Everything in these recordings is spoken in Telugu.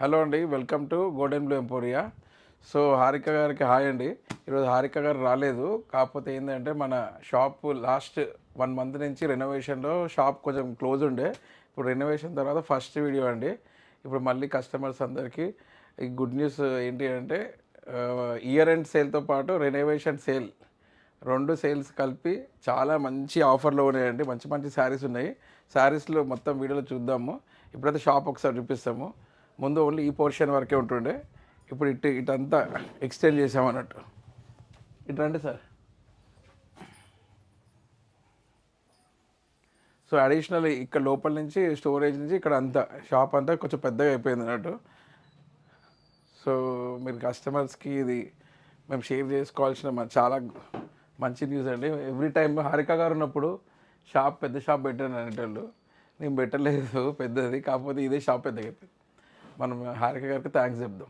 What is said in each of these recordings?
హలో అండి welcome to Golden Blue Emporia so Harika గారికి హాయ్ అండి. ఈరోజు హారిక గారు రాలేదు. కాకపోతే ఏంటంటే మన షాప్ లాస్ట్ వన్ మంత్ నుంచి రెనోవేషన్లో షాప్ కొంచెం క్లోజ్ ఉండే. ఇప్పుడు రెనోవేషన్ తర్వాత ఫస్ట్ వీడియో అండి. ఇప్పుడు మళ్ళీ కస్టమర్స్ అందరికీ ఈ గుడ్ న్యూస్ ఏంటి అంటే ఇయర్ ఎండ్ సేల్తో పాటు రెనోవేషన్ సేల్ రెండు సేల్స్ కలిపి చాలా మంచి ఆఫర్లో ఉన్నాయండి. మంచి మంచి శారీస్ ఉన్నాయి. శారీస్లో మొత్తం వీడియోలో చూద్దాము. ఇప్పుడైతే షాప్ ఒకసారి చూపిస్తాము. ముందు ఓన్లీ ఈ పోర్షన్ వరకే ఉంటుండే. ఇప్పుడు ఇటు ఇటంతా ఎక్స్టెండ్ చేసామన్నట్టు. ఇటు రండి సార్. సో అడిషనల్ ఇక్కడ లోపల నుంచి స్టోరేజ్ నుంచి ఇక్కడ అంతా షాప్ అంతా కొంచెం పెద్దగా అయిపోయింది అన్నట్టు. సో మీరు కస్టమర్స్కి ఇది మేము షేర్ చేసుకోవాల్సిన చాలా మంచి న్యూస్ అండి. ఎవ్రీ టైం హారిక గారు ఉన్నప్పుడు షాప్ పెద్ద షాప్ పెట్టాను అనేటోళ్ళు. నేను పెట్టలేదు పెద్దది. కాకపోతే ఇదే షాప్ పెద్దగా అయిపోయింది. మనం హారిక గారికి థ్యాంక్స్ చెప్దాం.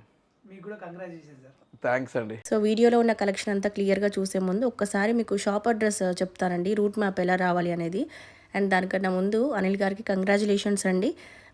మీకు కూడా కంగ్రాచులేషన్ సార్ థ్యాంక్స్ అండి. సో వీడియోలో ఉన్న కలెక్షన్ అంతా క్లియర్గా చూసే ముందు ఒక్కసారి మీకు షాప్ అడ్రస్ చెప్తానండి. రూట్ మ్యాప్ ఎలా రావాలి అనేది. అండ్ దానికన్నా ముందు అనిల్ గారికి కంగ్రాచులేషన్స్ అండి.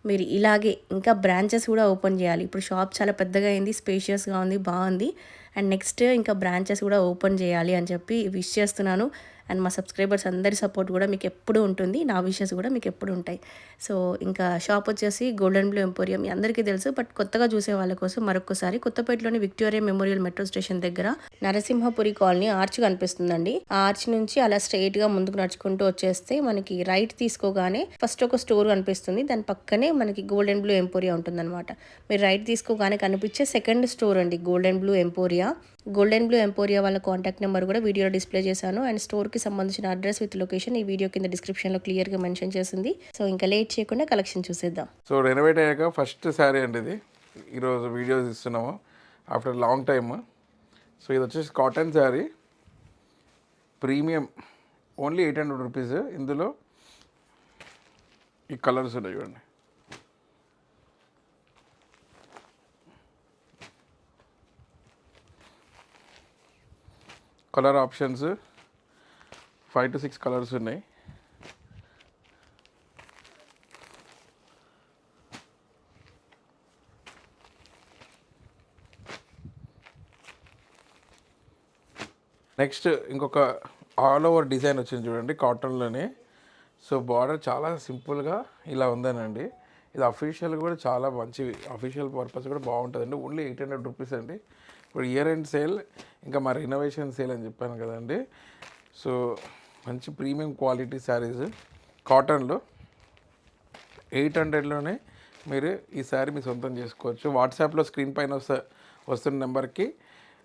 మీరు ఇలాగే ఇంకా బ్రాంచెస్ కూడా ఓపెన్ చేయాలి. ఇప్పుడు షాప్ చాలా పెద్దగా అయింది స్పేషియస్గా ఉంది బాగుంది. అండ్ నెక్స్ట్ ఇంకా బ్రాంచెస్ కూడా ఓపెన్ చేయాలి అని చెప్పి విష్ చేస్తున్నాను. అండ్ మా సబ్స్క్రైబర్స్ అందరి సపోర్ట్ కూడా మీకు ఎప్పుడు ఉంటుంది నా విషెస్ కూడా మీకు ఎప్పుడు ఉంటాయి. సో ఇంకా షాప్ వచ్చేసి గోల్డెన్ బ్లూ ఎంపోరియం మీ అందరికీ తెలుసు బట్ కొత్తగా చూసే వాళ్ళ కోసం మరొకసారి కొత్తపేటలోని విక్టోరియా మెమోరియల్ మెట్రో స్టేషన్ దగ్గర నరసింహపురి కాలనీ ఆర్చ్ కనిపిస్తుందండి. ఆ ఆర్చ్ నుంచి అలా స్ట్రైట్గా ముందుకు నడుచుకుంటూ వచ్చేస్తే మనకి రైట్ తీసుకోగానే ఫస్ట్ ఒక స్టోర్ కనిపిస్తుంది. దాని పక్కనే మనకి గోల్డెన్ బ్లూ ఎంపోరియా ఉంటుందన్నమాట. మీరు రైట్ తీసుకోగానే కనిపించే సెకండ్ స్టోర్ అండి golden blue emporia golden blue emporia వాళ్ళ కాంటాక్ట్ నెంబర్ కూడా వీడియోలో డిస్ప్లే చేశాను. అండ్ స్టోర్కి సంబంధించిన అడ్రస్ విత్ లొకేషన్ ఈ వీడియో కింద డిస్క్రిప్షన్లో క్లియర్గా మెన్షన్ చేసింది. సో ఇంకా లేట్ చేయకుండా కలెక్షన్ చూసేద్దాం. సో రెనోవేట్ అయ్యాక ఫస్ట్ శారీ అండి ఇది. ఈరోజు వీడియోస్ ఇస్తున్నాము ఆఫ్టర్ లాంగ్ టైమ్ సో ఇది వచ్చేసి cotton sari premium only eight hundred rupees ఇందులో ఈ కలర్స్ ఉన్నాయి చూడండి. Colour options five to six colours ఉన్నాయి. నెక్స్ట్ ఇంకొక ఆల్ ఓవర్ డిజైన్ వచ్చింది చూడండి కాటన్లోనే. సో బార్డర్ చాలా సింపుల్గా ఇలా ఉందనండి. ఇది అఫీషియల్ కూడా చాలా మంచి అఫీషియల్ పర్పస్ కూడా బాగుంటుందండి. ఓన్లీ ఎయిట్ హండ్రెడ్ రూపీస్ అండి. ఇప్పుడు ఇయర్ ఎండ్ సేల్ ఇంకా మా రినోవేషన్ సేల్ అని చెప్పాను కదండి. సో మంచి ప్రీమియం క్వాలిటీ శారీస్ కాటన్లో ఎయిట్ హండ్రెడ్లోనే మీరు ఈ శారీ మీ సొంతం చేసుకోవచ్చు. వాట్సాప్లో స్క్రీన్ పైన వస్తా వస్తున్న నెంబర్కి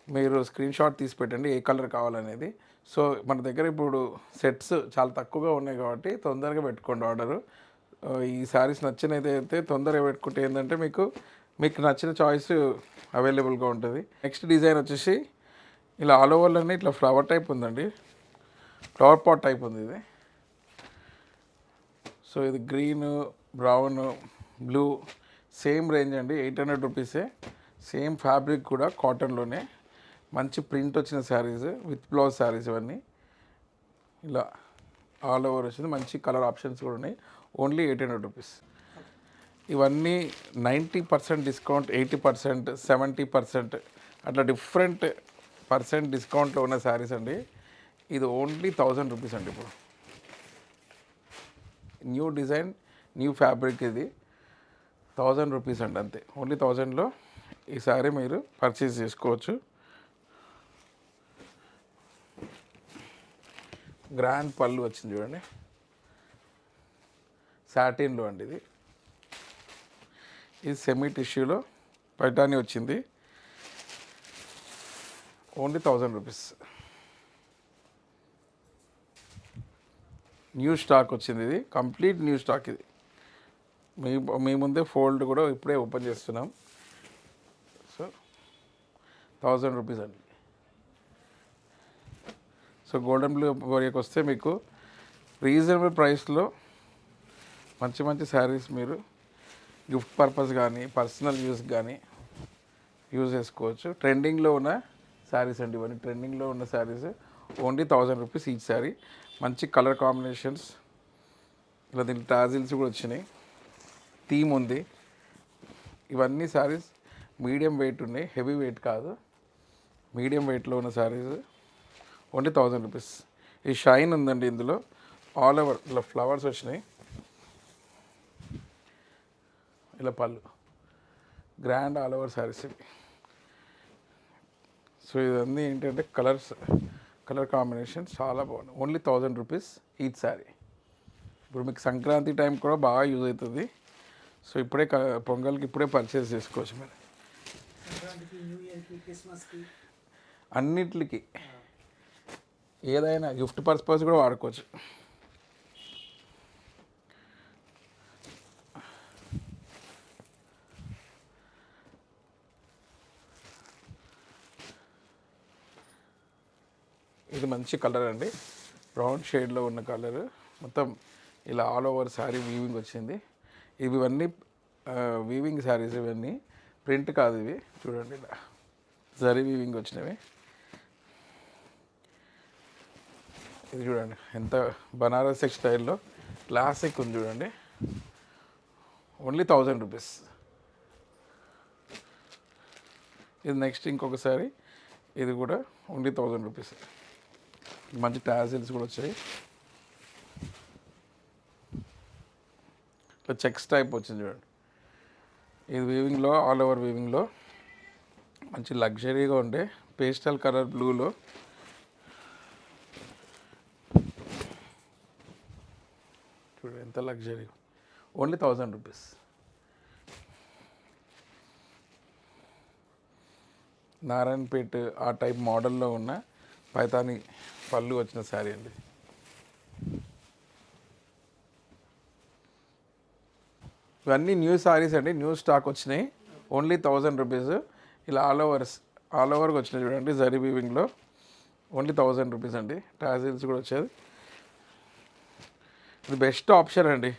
మీరు స్క్రీన్ షాట్ తీసి పెట్టండి ఏ కలర్ కావాలనేది. సో మన దగ్గర ఇప్పుడు సెట్స్ చాలా తక్కువగా ఉన్నాయి కాబట్టి తొందరగా పెట్టుకోండి ఆర్డరు ఈ శారీస్ నచ్చినది అయితే తొందరగా పెట్టుకుంటే ఏంటంటే మీకు మీకు నచ్చిన చాయిస్ అవైలబుల్గా ఉంటుంది. నెక్స్ట్ డిజైన్ వచ్చేసి ఇలా ఆల్ ఓవర్లోనే ఇట్లా ఫ్లవర్ టైప్ ఉందండి. ఫ్లవర్ పాట్ టైప్ ఉంది ఇది. సో ఇది green brown blue same range అండి. ఎయిట్ హండ్రెడ్ రూపీసే సేమ్ ఫ్యాబ్రిక్ కూడా కాటన్లోనే మంచి ప్రింట్ వచ్చిన శారీస్ విత్ బ్లౌజ్ శారీస్ ఇవన్నీ. ఇలా ఆల్ ఓవర్ వచ్చింది. మంచి కలర్ ఆప్షన్స్ కూడా ఉన్నాయి. ఓన్లీ ఎయిట్ హండ్రెడ్ రూపీస్ ఇవన్నీ ninety percent discount eighty percent seventy percent అట్లా డిఫరెంట్ పర్సెంట్ డిస్కౌంట్లో ఉన్న శారీస్ అండి. ఇది ఓన్లీ థౌజండ్ రూపీస్ అండి ఇప్పుడు. న్యూ డిజైన్ న్యూ ఫ్యాబ్రిక్ ఇది. థౌజండ్ రూపీస్ అండి అంతే. ఓన్లీ థౌజండ్లో ఈ శారీ మీరు పర్చేస్ చేసుకోవచ్చు. గ్రాండ్ పళ్ళు వచ్చింది చూడండి. సాటిన్లో అండి ఇది. ఇది సెమీ టిష్యూలో పైటాని వచ్చింది. Only thousand rupees new stock వచ్చింది ఇది. కంప్లీట్ న్యూ స్టాక్ ఇది. మీ మీ ముందే ఫోల్డ్ కూడా ఇప్పుడే ఓపెన్ చేస్తున్నాం. సో థౌజండ్ రూపీస్ అండి. సో గోల్డెన్ బ్లూ వరకు వస్తే మీకు రీజనబుల్ ప్రైస్లో మంచి మంచి శారీస్ మీరు గిఫ్ట్ పర్పస్ కానీ పర్సనల్ యూస్ కానీ యూజ్ చేసుకోవచ్చు. ట్రెండింగ్లో ఉన్న శారీస్ అండి ఇవన్నీ. ట్రెండింగ్లో ఉన్న saris only thousand rupees each sari. మంచి కలర్ కాంబినేషన్స్. ఇలా దీనికి టాజిల్స్ కూడా వచ్చినాయి. థీమ్ ఉంది. ఇవన్నీ శారీస్ మీడియం వెయిట్ ఉన్నాయి. హెవీ వెయిట్ కాదు. మీడియం వెయిట్లో ఉన్న శారీస్ ఓన్లీ థౌజండ్ రూపీస్. ఈ షైన్ ఉందండి ఇందులో. ఆల్ ఓవర్ ఇలా ఫ్లవర్స్ వచ్చినాయి. ఇలా పళ్ళు. గ్రాండ్ ఆల్ ఓవర్ శారీస్ ఇవి సో ఇవన్నీ ఏంటంటే కలర్స్ కలర్ కాంబినేషన్ చాలా బాగుంది only thousand rupees each sari ఇప్పుడు మీకు సంక్రాంతి టైం కూడా బాగా యూజ్ అవుతుంది. సో ఇప్పుడే క- పొంగల్కి ఇప్పుడే పర్చేస్ చేసుకోవచ్చు మీరు. అన్నిటికి ఏదైనా గిఫ్ట్ పర్పస్ కూడా వాడుకోవచ్చు. ఇది మంచి కలర్ అండి. బ్రౌన్ షేడ్లో ఉన్న కలర్. మొత్తం ఇలా ఆల్ ఓవర్ శారీ వీవింగ్ వచ్చింది. ఇవి ఇవన్నీ వీవింగ్ శారీస్ ఇవన్నీ. ప్రింట్ కాదు ఇవి. చూడండి ఇలా. జరీ వీవింగ్ వచ్చినవి. ఇది చూడండి. ఎంత బనారస్ స్టైల్లో క్లాసిక్ ఉంది చూడండి. ఓన్లీ థౌజండ్ రూపీస్ ఇది నెక్స్ట్ ఇంకొకసారి ఇది కూడా ఓన్లీ థౌజండ్ రూపీస్ మంచి టాజిల్స్ కూడా వచ్చాయి. ఇట్లా చెక్స్ టైప్ వచ్చింది చూడండి. ఇది వీవింగ్లో ఆల్ ఓవర్ వీవింగ్లో మంచి లగ్జరీగా ఉండే పేస్టల్ కలర్ బ్లూలో. చూడు ఎంత luxury. Only thousand rupees Narayanpet ఆ టైప్ మోడల్లో ఉన్న పైతాని పళ్ళు వచ్చిన శారీ అండి. ఇవన్నీ న్యూ శారీస్ అండి. న్యూ స్టాక్ వచ్చినాయి. Only thousand rupees. ఇలా ఆల్ ఓవర్స్ ఆల్ ఓవర్కి వచ్చినాయి చూడండి జరీ వీవింగ్లో ఓన్లీ థౌజండ్ రూపీస్ అండి. టాజిల్స్ కూడా వచ్చేది. ఇది బెస్ట్ ఆప్షన్ అండి.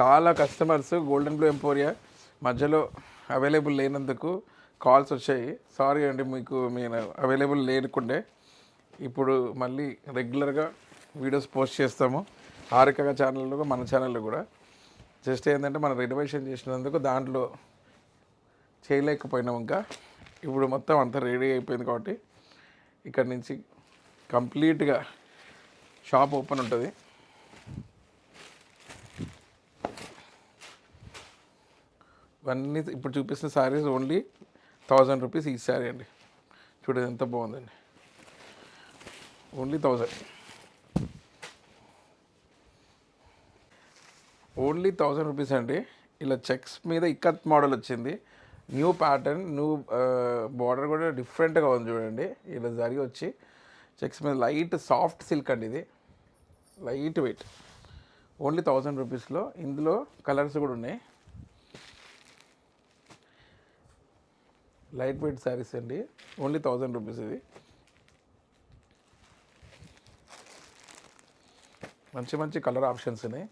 చాలా కస్టమర్స్ గోల్డెన్ బ్లూ ఎంపోరియా మధ్యలో అవైలబుల్ లేనందుకు కాల్స్ వచ్చాయి. సారీ అండి మీకు మీ అవైలబుల్ లేనుకుండే ఇప్పుడు మళ్ళీ రెగ్యులర్గా వీడియోస్ పోస్ట్ చేస్తాము. హారిక ఛానల్లో మన ఛానల్లో కూడా. జస్ట్ ఏంటంటే మనం రెనోవేషన్ చేసినందుకు దాంట్లో చేయలేకపోయినాం ఇంకా. ఇప్పుడు మొత్తం అంతా రెడీ అయిపోయింది కాబట్టి ఇక్కడ నుంచి కంప్లీట్గా షాప్ ఓపెన్ ఉంటుంది. ఇవన్నీ ఇప్పుడు చూపిస్తున్న శారీస్ ఓన్లీ థౌజండ్ రూపీస్ ఈ శారీ అండి. చూడండి ఎంత బాగుందండి. Only thousand only thousand rupees అండి. ఇలా చెక్స్ మీద ఇక్కత్ మోడల్ వచ్చింది. న్యూ ప్యాటర్న్ న్యూ బార్డర్ కూడా డిఫరెంట్గా ఉంది చూడండి. ఇలా జరిగి వచ్చి చెక్స్ మీద లైట్ సాఫ్ట్ సిల్క్ అండి ఇది. Light weight. ఓన్లీ థౌజండ్ రూపీస్లో. ఇందులో కలర్స్ కూడా ఉన్నాయి. లైట్ వెయిట్ శారీస్ అండి. ఓన్లీ థౌజండ్ రూపీస్ ఇది. మంచి మంచి కలర్ ఆప్షన్స్ ఉన్నాయి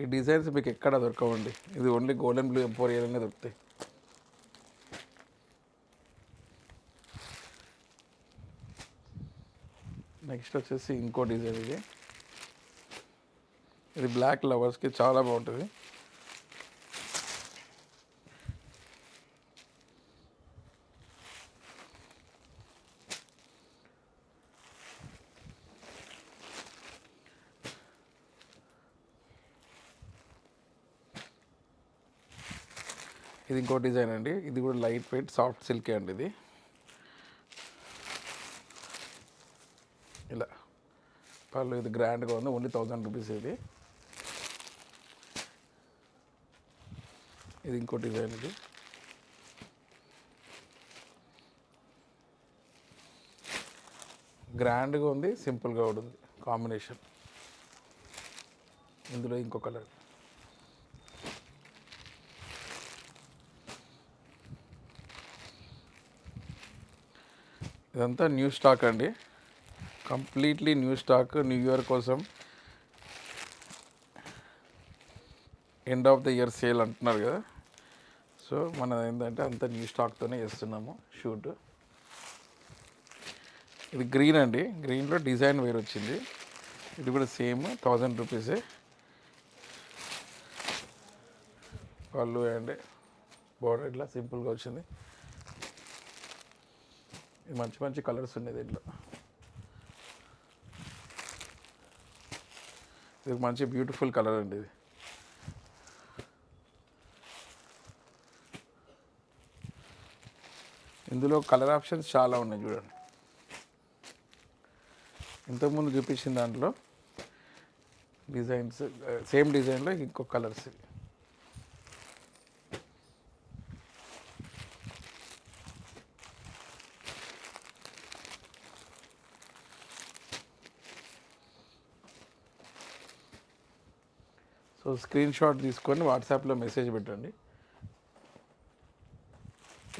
ఈ డిజైన్స్ మీకు ఎక్కడ దొరకవండి? ఇది ఓన్లీ గోల్డెన్ బ్లూ ఎంపోరియాలనే దొరుకుతాయి. నెక్స్ట్ వచ్చేసి ఇంకో డిజైన్ ఇది. ఇది బ్లాక్ లవర్స్కి చాలా బాగుంటుంది. ఇది ఇంకో డిజైన్ అండి. ఇది కూడా లైట్ వెయిట్ సాఫ్ట్ సిల్కే అండి ఇది. ఇలా. పర్లేదు ఇది గ్రాండ్గా ఉంది. ఓన్లీ థౌజండ్ రూపీస్ ఇది. ఇది ఇంకో డిజైన్ ఇది. గ్రాండ్గా ఉంది సింపుల్గా ఉంది కాంబినేషన్. ఇందులో ఇంకో కలర్. ఇదంతా న్యూ స్టాక్ అండి. Completely new stock new year కోసం. End of the year sale అంటున్నారు కదా. సో మనం ఏంటంటే అంత న్యూ స్టాక్తోనే చేస్తున్నాము షూట్. ఇది గ్రీన్ అండి. గ్రీన్లో డిజైన్ వేరు వచ్చింది. ఇది కూడా సేమ్ థౌజండ్ రూపీసే వాళ్ళు అండి బోర్డర్ ఇట్లా సింపుల్గా వచ్చింది. మంచి మంచి కలర్స్ ఉన్నాయి దీంట్లో. ఇది మంచి బ్యూటిఫుల్ కలర్ అండి ఇది. ఇందులో కలర్ ఆప్షన్స్ చాలా ఉన్నాయి చూడండి. ఇంతకుముందు చూపించిన దాంట్లో డిజైన్స్ సేమ్ డిజైన్లో ఇంకో కలర్స్ ఇవి. స్క్రీన్ షాట్ తీసుకొని వాట్సాప్లో మెసేజ్ పెట్టండి.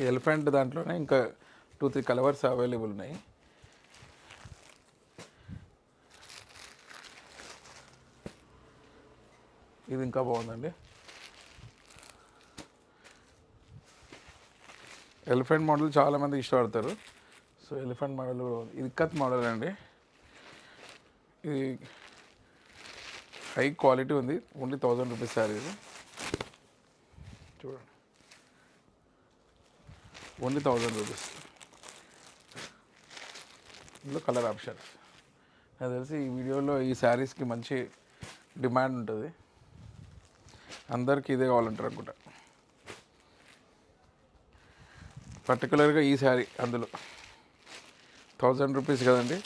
ఈ ఎలిఫెంట్ దాంట్లోనే ఇంకా టూ త్రీ కలవర్స్ అవైలబుల్ ఉన్నాయి. ఇది ఇంకా బాగుందండి. ఎలిఫెంట్ మోడల్ చాలామంది ఇష్టపడతారు. సో ఎలిఫెంట్ మోడల్ కూడా ఇది కత్ మోడల్ అండి. ఇది హై క్వాలిటీ ఉంది. ఓన్లీ థౌజండ్ రూపీస్ శారీ ఇది. చూడండి. Only thousand rupees. ఇందులో కలర్ ఆప్షన్స్. నాకు తెలిసి ఈ వీడియోలో ఈ శారీస్కి మంచి డిమాండ్ ఉంటుంది. అందరికీ ఇదే కావాలంటారు అనుకుంటా. పర్టికులర్గా ఈ శారీ అందులో. థౌజండ్ రూపీస్ కదండి.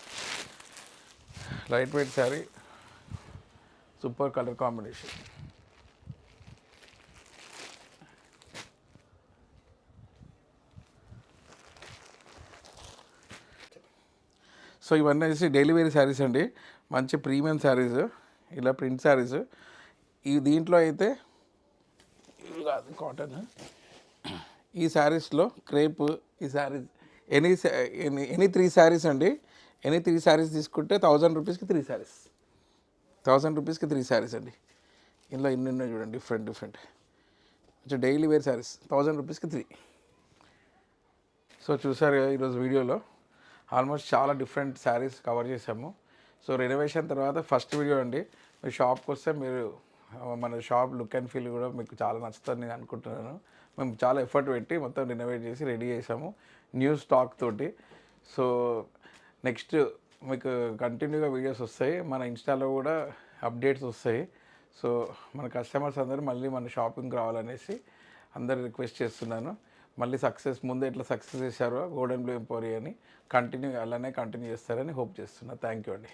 Light weight sari. Super colour combination. So ఇవన్నీ వచ్చేసి డైలీ వేర్ శారీస్ అండి. మంచి ప్రీమియం శారీస్. ఇలా ప్రింట్ శారీస్. ఈ దీంట్లో అయితే ఇవి కాదు కాటన్. ఈ శారీస్లో క్రేప్ ఈ saris any any any three saris అండి. ఎనీ త్రీ శారీస్ తీసుకుంటే థౌజండ్ రూపీస్కి త్రీ శారీస్. థౌసండ్ రూపీస్కి త్రీ శారీస్ అండి. ఇందులో ఇన్ని ఉన్నాయి చూడండి డిఫరెంట్ డిఫరెంట్. కొంచెం డైలీ వేర్ శారీస్ థౌజండ్ రూపీస్కి త్రీ. సో చూసారు కదా ఈరోజు వీడియోలో ఆల్మోస్ట్ చాలా డిఫరెంట్ శారీస్ కవర్ చేసాము సో రెనోవేషన్ తర్వాత ఫస్ట్ వీడియో అండి. మీ షాప్కి వస్తే మీరు మన షాప్ లుక్ అండ్ ఫీల్ కూడా మీకు చాలా నచ్చుతుంది నేను అనుకుంటున్నాను. మేము చాలా ఎఫర్ట్ పెట్టి మొత్తం రెనోవేట్ చేసి రెడీ చేసాము న్యూ స్టాక్ తోటి. సో నెక్స్ట్ మీకు కంటిన్యూగా వీడియోస్ వస్తాయి. మన ఇన్స్టాలో కూడా అప్డేట్స్ వస్తాయి. సో మన కస్టమర్స్ అందరూ మళ్ళీ మన షాపింగ్కి రావాలనేసి అందరు రిక్వెస్ట్ చేస్తున్నాను. మళ్ళీ సక్సెస్ ముందు ఎట్లా సక్సెస్ చేశారో గోల్డెన్ బ్లూ ఎంపోరీ అని కంటిన్యూ అలానే కంటిన్యూ చేస్తారని హోప్ చేస్తున్నా. థ్యాంక్ యూ అండి.